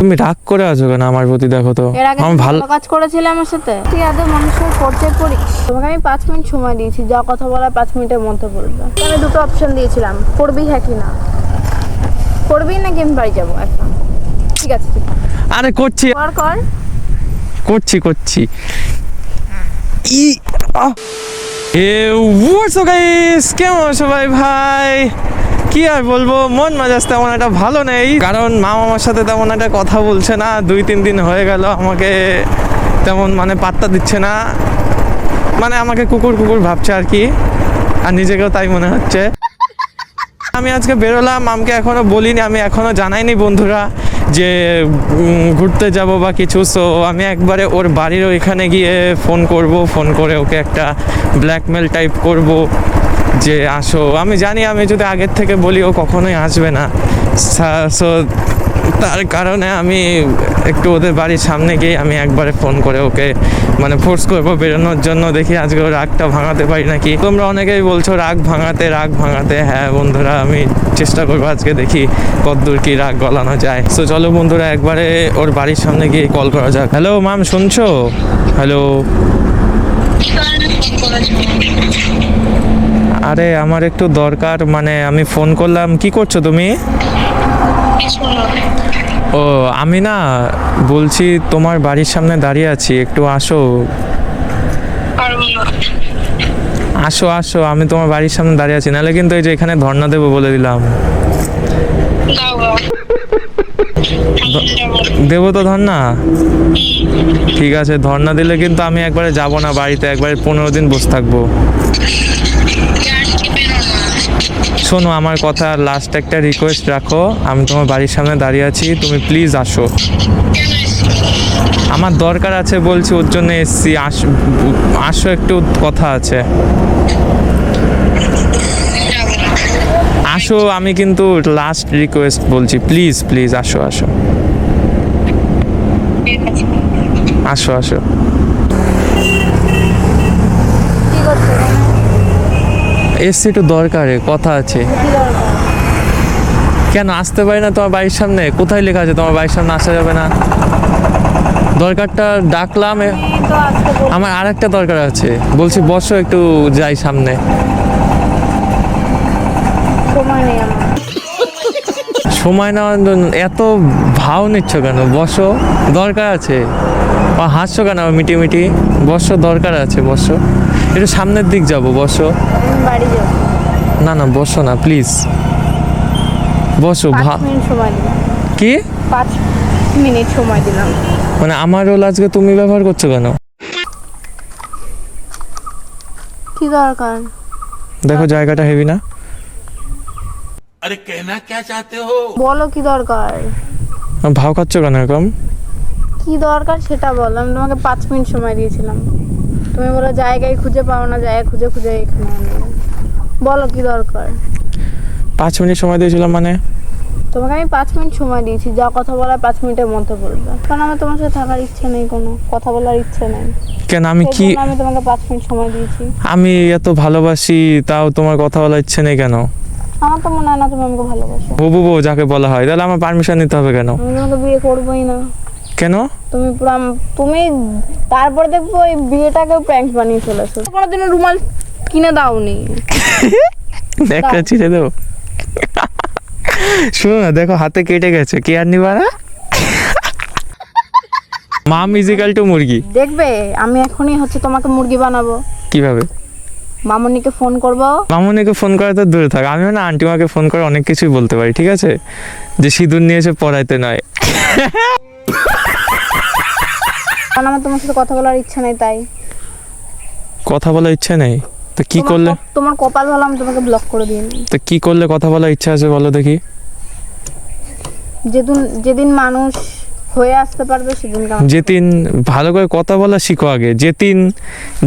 তুমি রাগ করে আছো কেন আমার প্রতি দেখো তো? এর আগে আমার ভালো কাজ করেছিলে আমার সাথে? তুই আদৌ মানুষের পরিচয় করিস। তোমাকে আমি পাঁচ মিনিট সময় দিয়েছি যা কথা বলার পাঁচ মিনিটের মধ্যে বলবে। আমি দুটো অপশন দিয়েছিলাম করবি হ্যাঁ কি না? করবি নাকি আমি বাড়ি যাব এখন? ঠিক আছে ঠিক আছে। আরে করছি। কর কর করছি করছি। ই আহ। এ হোয়াটসঅ্যাপ গাইস কেমন ভাই ভাই? কি আর বলব? মন মেজাজ তেমন একটা ভালো নেই। কারণ মা আমার সাথে তেমন একটা কথা বলছে না। দুই, তিন দিন হয়ে গেল, আমাকে তেমন মানে পাত্তা দিচ্ছে না। মানে আমাকে কুকুর কুকুর ভাবছে আর কি। আর নিজেকেও তাই মনে হচ্ছে। আমি আজকে বেরোলাম আমাকে এখনও বলিনি, আমি এখনও জানাইনি বন্ধুরা যে ঘুরতে যাব বা কিছু। সো আমি একবারে ওর বাড়ির ওইখানে গিয়ে ফোন করব, ফোন করে ওকে একটা ব্ল্যাকমেল টাইপ করব। যে আসো, আমি জানি আমি যদি আগের থেকে বলি, ও কখনোই আসবে না। সো তার কারণে আমি একটু ওদের বাড়ির সামনে গিয়ে আমি একবারে ফোন করে ওকে মানে ফোর্স করব বেরোনোর জন্য। দেখি আজকে রাগটা ভাঙাতে পারি নাকি? তোমরা অনেকেই বলছো, রাগ ভাঙাতে রাগ ভাঙাতে। হ্যাঁ বন্ধুরা, আমি চেষ্টা করব আজকে দেখি কতদূর কি রাগ গলানো যায়। তো চলো বন্ধুরা, একবারে ওর বাড়ির সামনে গিয়ে কল করা যাক। হ্যালো ম্যাম শুনছো? হ্যালো আরে, আমার একটু দরকার মানে আমি ফোন করলাম। কি করছ তুমি? ও, আমি না বলছি তোমার বাড়ির সামনে দাঁড়িয়ে আছি, একটু আসো। আসো আসো, আমি তোমার বাড়ির সামনে দাঁড়িয়ে আছি। নাহলে কিন্তু এই যে এখানে ধর্ণা দেবো বলে দিলাম। দেবো তো ধর্ণা? ঠিক আছে, ধর্ণা দিলে কিন্তু আমি একবারে যাব না বাড়িতে, একবারে পনেরো দিন বসে থাকব। শোনো, আমার কথা লাস্ট একটা রিকোয়েস্ট রাখো। আমি তোমার বাড়ির সামনে দাঁড়িয়ে আছি, তুমি প্লিজ আসো। আমার দরকার আছে বলছি, ওর জন্য এসছি। আস, আসো, একটু কথা আছে। আসো, আমি কিন্তু লাস্ট রিকোয়েস্ট বলছি। প্লিজ প্লিজ আসো আসো। আসো আসো কি করছ এসছি একটু দরকারে কথা আছে। কেন আসতে পারি না তোমার বাড়ির সামনে? কোথায় লেখা আছে তোমার বাড়ির সামনে আসা যাবে না? দরকারটা ডাকলাম আমার আর একটা দরকার আছে। বলছি বসো একটু যাই সামনে। সময় নেওয়ার জন্য এত ভাও নিচ্ছ কেন? বসো দরকার আছে। হাসছো কেন মিটি মিটি বসো দরকার আছে বসো। একটু সামনের দিক যাব বসো। বাড়ি না না বসো না প্লিজ বসো কি? পাঁচ মিনিট সময় দিলাম। মানে আমার লাজকে তুমি ব্যবহার করছ কেন? কি দরকার? দেখো জায়গাটা হেভি না। আরে কেনা কে চাইতে হো বলো কি দরকার? ভাও খাচ্ছ কেন এরকম কি দরকার সেটা বল আমি তোমাকে পাঁচ মিনিট সময় দিয়েছিলাম। তুমি বলো জায়গায় খুঁজে পাও না জায়গা খুঁজে খুঁজে এখানে বলো কি দরকার? পাঁচ মিনিট সময় দিয়েছিলাম মানে? তোমাকে আমি পাঁচ মিনিট সময় দিয়েছি যা কথা বলার পাঁচ মিনিটের মধ্যে বলবে। কারণ আমার তোমার সাথে থাকার ইচ্ছে নেই কোনো কথা বলার ইচ্ছে নেই। কেন আমি কি আমি তোমাকে পাঁচ মিনিট সময় দিয়েছি। আমি এত ভালোবাসি তাও তোমার কথা বলার ইচ্ছে নেই কেন? আমার তো মনে হয় না তুমি আমাকে ভালোবাসো। হবু বউ যাকে বলা হয় তাহলে আমার পারমিশন নিতে হবে কেন? আমি তোমাকে বিয়ে করবোই না। কেন? তুমি পুরো তুমি তারপরে দেখব ওই বিয়েটাকে প্র্যাঙ্ক বানিয়ে চলেছো কোনোদিনও রুমাল কিনে দাওনি। একটা। ছিঁড়ে দেবো। শুনো না দেখো হাতে কেটে গেছে। কে আর নিবা না? মা মিউজিক্যাল টু মুরগি। দেখবে আমি এখনই হচ্ছে তোমাকে মুরগি বানাবো। কীভাবে? মামনিকে ফোন করব। মামুনিকে ফোন করা তো দূরে থাক। আমিও না আন্টিমাকে ফোন করে অনেক কিছুই বলতে পারি ঠিক আছে? যে সিঁদুর নিয়ে এসে পড়াইতে নয়। কারণ আমার তোমার সাথে কথা বলার ইচ্ছা নেই তাই। কথা বলার ইচ্ছে নেই? তো কি করলে? তোমার কপাল ভালো আমি তোমাকে ব্লক করে দিই। তো কি করলে কথা বলার ইচ্ছা আছে বলো দেখি। যেদিন যেদিন মানুষ হয়ে আসতে পারবে সেদিন ভালো করে কথা বলা শিখো আগে। যেদিন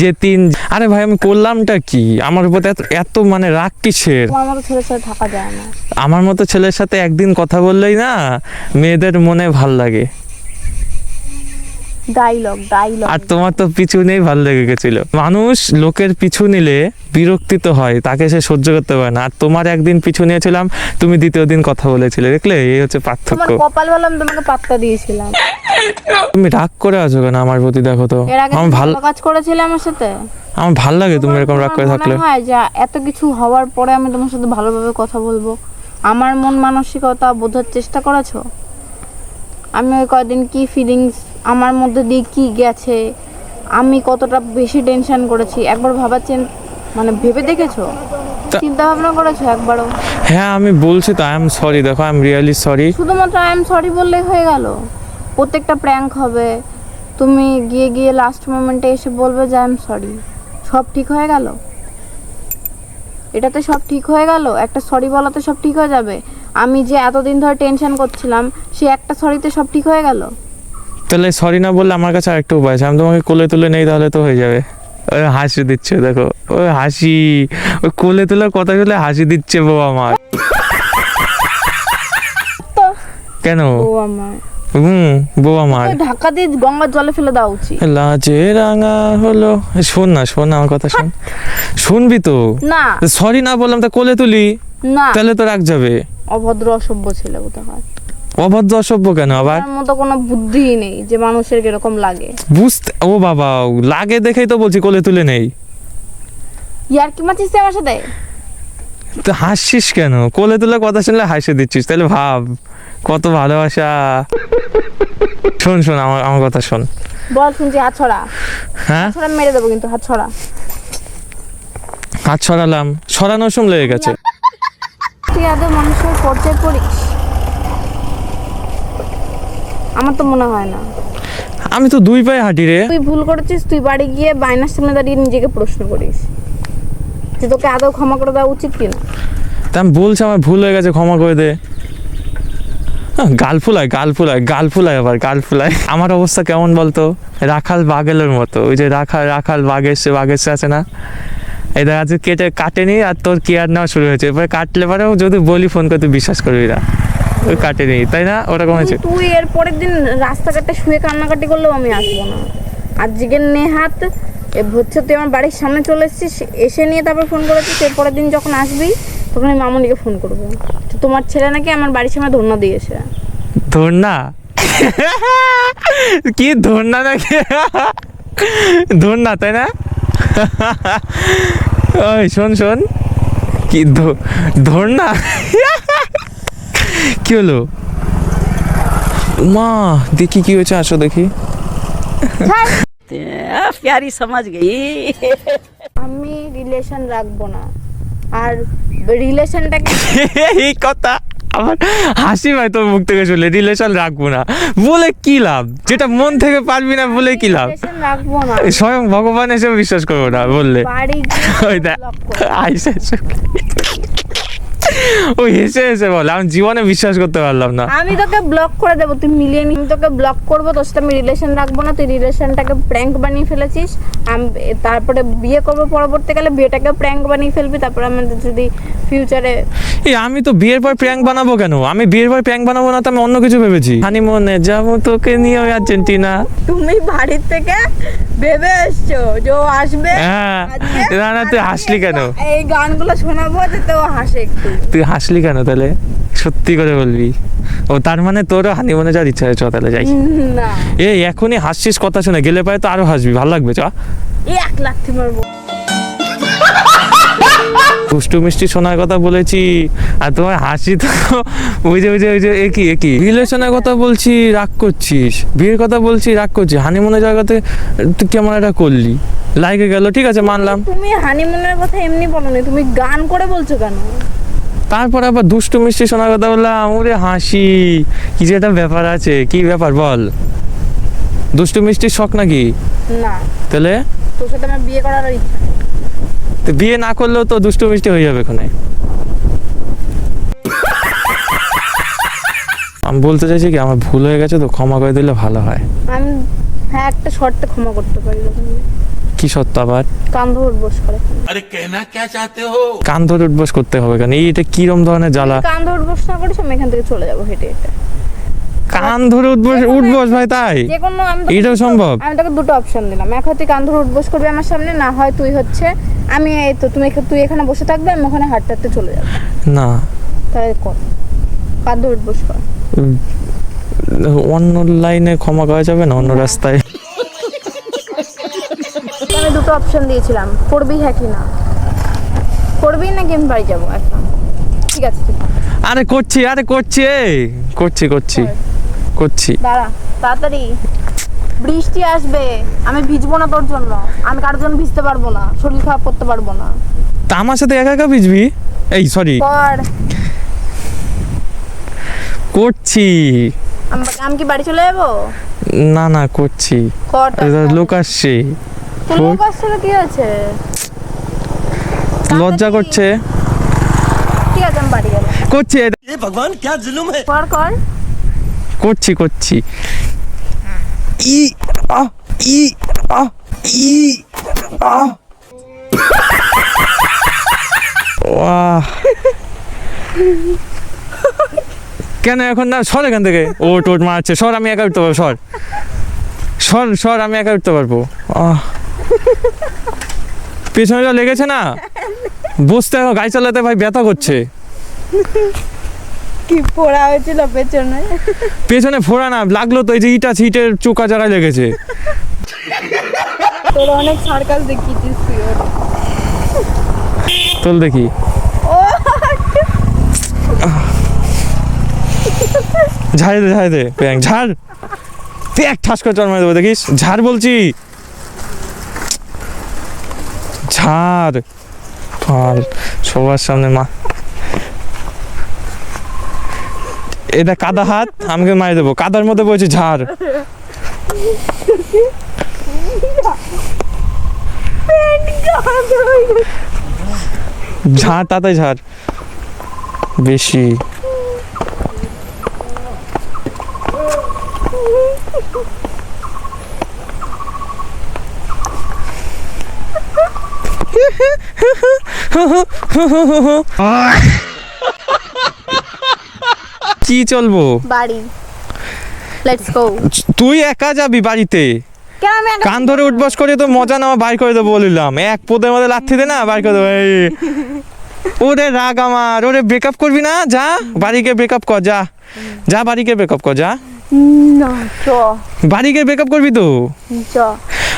যেদিন আরে ভাই আমি করলামটা কি? আমার উপর এত এত মানে রাগ কিসের? তোমার মতো ছেলে ছেলে থাকা যায় না। আমার মতো ছেলের সাথে একদিন কথা বললেই না মেয়েদের মনে ভালো লাগে। ডাইলগ ডাইলগ আর তোমার তো পিছু নেই ভালো লেগে গেছিল। মানুষ লোকের পিছু নিলে বিরক্তিত হয় তাকে সে সহ্য করতে পারে না। আর তোমার একদিন পিছু নিয়েছিলাম তুমি দ্বিতীয় দিন কথা বলেছিলে দেখলে? এই হচ্ছে পার্থক্য। কপাল বলে আমি তোমাকে পাত্তা দিয়েছিলাম। তুমি রাগ করে আছো কেন আমার প্রতি দেখো তো? আমার ভালো কাজ করেছিলে আমার সাথে? আমার ভালো লাগে তুমি এরকম রাগ করে থাকলে। হয় যে এত কিছু হওয়ার পরে আমি তোমার সাথে ভালোভাবে কথা বলব? আমার মন মানসিকতা বোঝার চেষ্টা করেছ? আমি ওই কয়দিন কি ফিলিংস আমার মধ্যে দিয়ে কি গেছে? আমি কতটা বেশি টেনশন করেছি? একবার ভাবাচ্ছেন? মানে ভেবে দেখেছ? চিন্তা ভাবনা করেছ একবারও? হ্যাঁ আমি বলছি তো আই এম সরি দেখো আই এম রিয়েলি সরি শুধুমাত্র আই এম সরি বললেই হয়ে গেল। প্রত্যেকটা প্র্যাঙ্ক হবে। তুমি গিয়ে গিয়ে লাস্ট মোমেন্টে এসে বলবে যে আই এম সরি সব ঠিক হয়ে গেল? এটাতে সব ঠিক হয়ে গেল? একটা সরি বলাতে সব ঠিক হয়ে যাবে? আমি যে এতদিন ধরে টেনশন করছিলাম সে একটা সরিতে সব ঠিক হয়ে গেল? তাহলে সরি না বললে আমার কাছে আরেকটা উপায় আছে। আমি তোমাকে কোলে তুলে নেই তাহলে তো হয়ে যাবে। ওই হাসি দিচ্ছে দেখো। ওই হাসি। ওই কোলে তুলে কথা শুনে হাসি দিচ্ছে বউ আমার। কেন? হুম বউ আমার। ঢাকা দিয়ে গঙ্গার জলে ফেলে দেওয়া উচিত। লাজে রাঙা হলো। শোন না শোন না আমার কথা শোন। শুনবি তো? না। সরি না বললাম তা কোলে তুলি। না। তাহলে তো রাগ যাবে। অভদ্র অসভ্য ছেলে কোথাকার অভদ্র অসভ্য কেন আবার? তার মতো কোনো বুদ্ধিই নেই যে মানুষের কীরকম লাগে। বুঝতে ও বাবা লাগে দেখেই তো বলছি কোলে তুলে নেই। ইয়ার কি মাছিস আমার সাথে? তো হাসছিস কেন? কোলে তুলে কথা শুনলে হাসি দিচ্ছিস তাহলে ভাব কত ভালোবাসা। শোন শোন আমার আমার কথা শোন। বল শুনছি হাত ছড়া। হ্যাঁ? ছড়া মেরে দেবো কিন্তু হাত ছড়া। হাত ছড়ালাম ছড়ানোর সময় লেগে গেছে। তুই আদৌ মানুষের পর্যায়ে পড়িস আমার তো মনে হয় না। আমি তো দুই পায়ে হাঁটি রে। তুই ভুল করেছিস তুই বাড়ি গিয়ে বায়নার সামনে দাঁড়িয়ে নিজেকে প্রশ্ন করিস। যে তোকে আদৌ ক্ষমা করে দেওয়া উচিত কিনা? তা আমি বলছি আমার ভুল হয়ে গেছে ক্ষমা করে দে। হ্যাঁ, গাল ফুলায় গাল ফুলায় গাল ফুলায় আবার গাল ফুলায়। আমার অবস্থা কেমন বলতো? রাখাল বাগেলের মতো। ওই যে রাখাল রাখাল বাঘ এসছে বাঘ এসছে আছে না? এই দেখা যাচ্ছে কেটে কাটেনি আর তোর কেয়ার নেওয়া শুরু হয়েছে। এবার কাটলে পরেও যদি বলি ফোন করতে বিশ্বাস করবি না। ওই কাটেনি তাই না? ওরকম হয়েছে তুই এর পরের দিন রাস্তাঘাটে শুয়ে কান্নাকাটি করলেও আমি আসব না। আজকে নেহাত হচ্ছে তুই আমার বাড়ির সামনে চলে এসেছিস এসে নিয়ে তারপর ফোন করেছিস এর পরের দিন যখন আসবি তখন আমি মামুনিকে ফোন করব। তো তোমার ছেলে নাকি আমার বাড়ির সামনে ধন্য দিয়েছে ধর্না কি ধর্না নাকি? ধর্না তাই না? ওই শোন শোন। কি ধ- ধর্না কি হলো? মা দেখি কি হয়েছে আসো দেখি। প্যারি সমাজ গেই। আমি রিলেশন রাখব না। আর রিলেশনটাকে এই কথা আমার হাসি ভাই তোর মুখ থেকে চলে রিলেশন রাখব না। বলে কি লাভ? যেটা মন থেকে পারবি না বলে কি লাভ? রাখব স্বয়ং ভগবান এসে বিশ্বাস করব না বললে। ওই আইসা ও হেসে হেসে বলে আমি জীবনে বিশ্বাস করতে পারলাম না। আমি তোকে ব্লক করে দেবো তুই মিলিয়ে নি তোকে ব্লক করব তোর সাথে আমি রিলেশন রাখব না তুই রিলেশনটাকে প্র্যাঙ্ক বানিয়ে ফেলেছিস। আমি তারপরে বিয়ে করব পরবর্তীকালে বিয়েটাকে প্র্যাঙ্ক বানিয়ে ফেলবি তারপরে আমাদের যদি ফিউচারে এই আমি তো বিয়ের পর প্র্যাঙ্ক বানাবো কেন? আমি বিয়ের পর প্র্যাঙ্ক বানাবো না তো আমি অন্য কিছু ভেবেছি। হানিমুনে যাব তোকে নিয়ে আর্জেন্টিনা। তুমি বাড়ির থেকে ভেবে এসছো যে ও আসবে? হ্যাঁ। না না তুই হাসলি কেন? এই গানগুলো শোনাবো যে তো হাসে একটু। তুই হাসলি কেন তাহলে? সত্যি করে বলবি। ও তার মানে তোরও হানিমুনে যাওয়ার ইচ্ছা হয়েছে তাহলে যাই। এই এখনই হাসছিস কথা শুনে গেলে পারে তো আরও হাসবি ভালো লাগবে চ। এক লাখ মারবো। দুষ্টু মিষ্টি শোনার কথা বলেছি আর তোমার হাসি তো ওই যে ওই যে ওই যে একই একই রিলেশনের কথা বলছি রাগ করছিস। বিয়ের কথা বলছি রাগ করছিস। হানিমুনের জায়গাতে তুই কেমন একটা করলি? লাইকে গেল ঠিক আছে মানলাম। তুমি হানিমুনের কথা এমনি বলো নি তুমি গান করে বলছো কেন? তারপর আবার দুষ্টু মিষ্টি শোনার কথা বললাম ওরে হাসি কি যে একটা ব্যাপার আছে কি ব্যাপার বল? দুষ্টু মিষ্টির শখ নাকি? না। তাহলে? তোর সাথে আমার বিয়ে করার ইচ্ছা। বিয়ে না করলেও তো দুষ্টু মিষ্টি হয়ে যাবে এখানে। আমি বলতে চাইছি কি আমার ভুল হয়ে গেছে তো ক্ষমা করে দিলে ভালো হয়। আমি হ্যাঁ একটা শর্তে ক্ষমা করতে পারি কি শর্ত আবার? কান ধরে উঠবস করে। আরে কেনা কে চাইতে হো? কান ধরে উঠবস করতে হবে কেন? এইটা কিরম ধরনের জ্বালা? কান ধরে উঠবস না করে আমি এখান থেকে চলে যাব হেঁটে এটা কান ধরে উঠবস উঠবস ভাই তাই? যে কোনো আমি এটাও সম্ভব? আমি তোকে দুটো অপশন দিলাম। এক হয় তুই কান ধরে উঠবোস করবি আমার সামনে না হয় তুই হচ্ছে আমি এই তো তুমি তুই এখানে বসে থাকবে আমি ওখানে হাঁটতে হাঁটতে চলে যাব। না। তাই কর। কান ধরে উঠবোস কর। অন্য লাইনে ক্ষমা করা যাবে না? অন্য রাস্তায়। আমি দুটো অপশন দিয়েছিলাম। করবি হ্যাঁ কি না? করবি নাকি আমি বাড়ি যাব একটা ঠিক আছে আরে করছি আরে করছি করছি করছি। করছি। দাঁড়া তাড়াতাড়ি। বৃষ্টি আসবে আমি ভিজবো না তোর জন্য। আমি কারোর জন্য ভিজতে পারব না শরীর খারাপ করতে পারব না। তা আমার সাথে একা একা ভিজবি? এই সরি করছি। আমি কি বাড়ি চলে যাব? না না করছি। লোক আসছে। লোক আসছে কি আছে লজ্জা করছে। ঠিক আছে আমি বাড়ি গেলাম। করছি এ ভগবান ক্যা জুলুম কর কর। করছি করছি। ই, আ ই আ ই, আ। ওয়াহ। কেন এখন না, সর এখান থেকে। ও টোট মারছে। সর, আমি একা উঠতে পারব, সর। সর সর, আমি একা উঠতে পারব। আহ। পেছনে যা লেগেছে না, বসতে গাড়ি চালাতে ভাই ব্যথা করছে। কি পড়া হয়েছিল পেছনে? পেছনে ফোড়া না লাগল তো এই যে ইটা সিটের চোকা জায়গায় লেগেছে। তোর অনেক সার্কাস দেখিয়েছিস তুই তোল দেখি। ঝাড় দে ঝাড় দে প্যাং ঝাড়। প্যাক ঠাস করে চড় মারে দেবো দেখিস? ঝাড় বলছি। ঝাড়। আর সবার সামনে মা এটা কাদা হাত আমাকে মারি দেবো। কাদার মধ্যে বলছি ঝাড়। ঝাড় তাতে ঝাড়। বেশি। কি চলবো? বাড়ি। লেটস গো তুই একা যাবি বাড়িতে? কেন ধরে উঠবস করে তো মজা নেওয়া বাইর করে দেবো বলিলাম। এক পোদের মধ্যে লাথি দে না বাইর করে দেবো। ওরে রাগ আমার। ওরে ব্রেকআপ করবি না? যা। বাড়িকে ব্রেকআপ কর যা। যা বাড়িকে ব্রেকআপ কর যা। চ। বাড়িকে ব্রেকআপ করবি তো?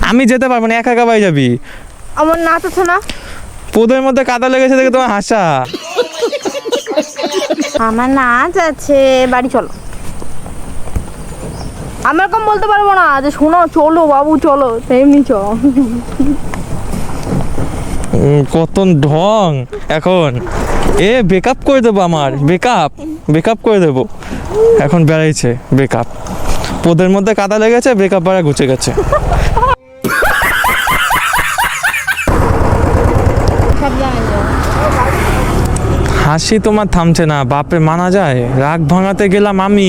আমি যেতে পারব না একা একা বাড়ি যাবি। আমার নাচ আছে না? পোদের মধ্যে কাদা লেগেছে দেখে তোমার হাসা। আমার নাচ আছে বাড়ি চলো। আমি এরকম বলতে পারব না যে শোনো চলো বাবু চলো তেমনি চ উম, কত ঢং। এখন এ বেকআপ করে দেবো আমার বেকআপ বেকআপ করে দেবো। এখন বেড়াইছে বেকআপ পোদের মধ্যে কাদা লেগেছে বেকআপ বাড়া গুছে গেছে সব জানেন হাসি তোমার থামছে না বাপে মানা যায়। রাগ ভাঙাতে গেলাম আমি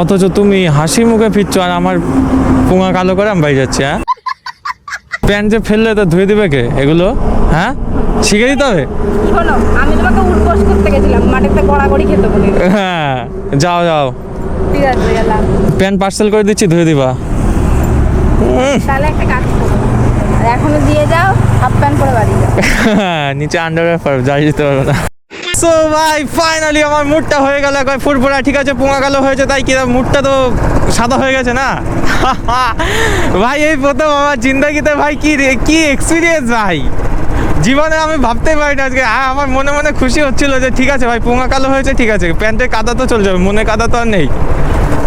অথচ তুমি হাসি মুখে ফিরছো আর আমার পুঙা কালো করে আমি বাড়ি যাচ্ছি হ্যাঁ? প্যান্ট যে ফেললে তো ধুয়ে দিবে কে? এগুলো হ্যাঁ? শিখে দিতে হবে? শোনো আমি তোমাকে উঠবস করতে গেছিলাম মাটিতে গড়াগড়ি খেতে বলি। হ্যাঁ যাও যাও। ঠিক আছে গেলাম। প্যান্ট পার্সেল করে দিচ্ছি ধুয়ে দিবা। তাহলে একটা কাজ এখনও দিয়ে যাও, হাফ প্যান্ট পরে বাড়ি যাও। নিচে আন্ডারওয়্যার পারবে, যাই যেতে পারবে না। সো ভাই ফাইনালি আমার মুডটা হয়ে গেল, একবার ফুরফুরা, ঠিক আছে, পোঙা কালো হয়েছে, তাই কি মুডটা তো সাদা হয়ে গেছে না? ভাই, এই প্রথম আমার জিন্দগিতে, ভাই, কি রে- কি এক্সপিরিয়েন্স ভাই? জীবনে আমি ভাবতেই পারি না আজকে। আ- আমার মনে মনে খুশি হচ্ছিল যে, ঠিক আছে, ভাই, পোঙা কালো হয়েছে, ঠিক আছে প্যান্টে কাদা তো চলে যাবে, মনে কাদা তো আর নেই।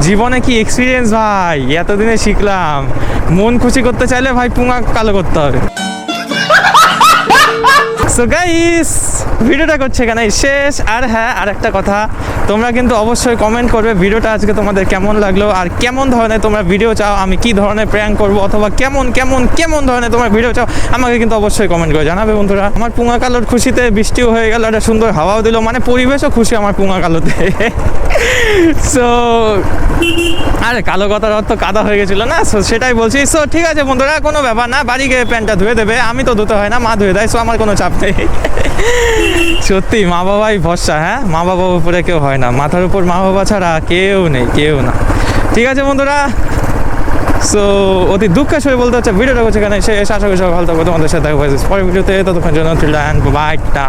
জীবনে কি এক্সপিরিয়েন্স ভাই? এতদিনে শিখলাম। মন খুশি করতে চাইলে ভাই পুঙা কালো করতে হবে। সো গাইস ভিডিওটা করছে এখানে শেষ। আর হ্যাঁ আর একটা কথা, তোমরা কিন্তু অবশ্যই কমেন্ট করবে ভিডিওটা আজকে তোমাদের কেমন লাগল, আর কেমন ধরনের তোমরা ভিডিও চাও, আমি কি ধরনের প্র্যাঙ্ক করব, অথবা কেমন কেমন কেমন ধরনের তোমরা ভিডিও চাও, আমাকে কিন্তু অবশ্যই কমেন্ট করে জানাবে বন্ধুরা। আমার পুঙা কালোর খুশিতে বৃষ্টিও হয়ে গেল, একটা সুন্দর হাওয়াও দিল মানে পরিবেশও খুশি আমার পুঙা কালোতে। সো আরে কালো কথার অর্থ কাদা হয়ে গেছিল না? সো সেটাই বলছি। সো ঠিক আছে বন্ধুরা, কোনো ব্যাপার না, বাড়ি গিয়ে প্যান্টটা ধুয়ে দেবে, আমি তো ধুতে হয় না, মা ধুয়ে দেয় সো আমার কোনো চাপ নেই। সত্যি মা বাবাই ভরসা হ্যাঁ? মা বাবার উপরে কেউ হয় না। মাথার উপর মা বাবা ছাড়া কেউ নেই, কেউ না। ঠিক আছে বন্ধুরা? সো অতি দুঃখ সবাই বলতে হচ্ছে, ভিডিওটা করছে কেন সে আশা করি সবাই ভালো থাকব। তোমাদের সাথে পরের ভিডিওতে। ততক্ষণ জন্য বাই টা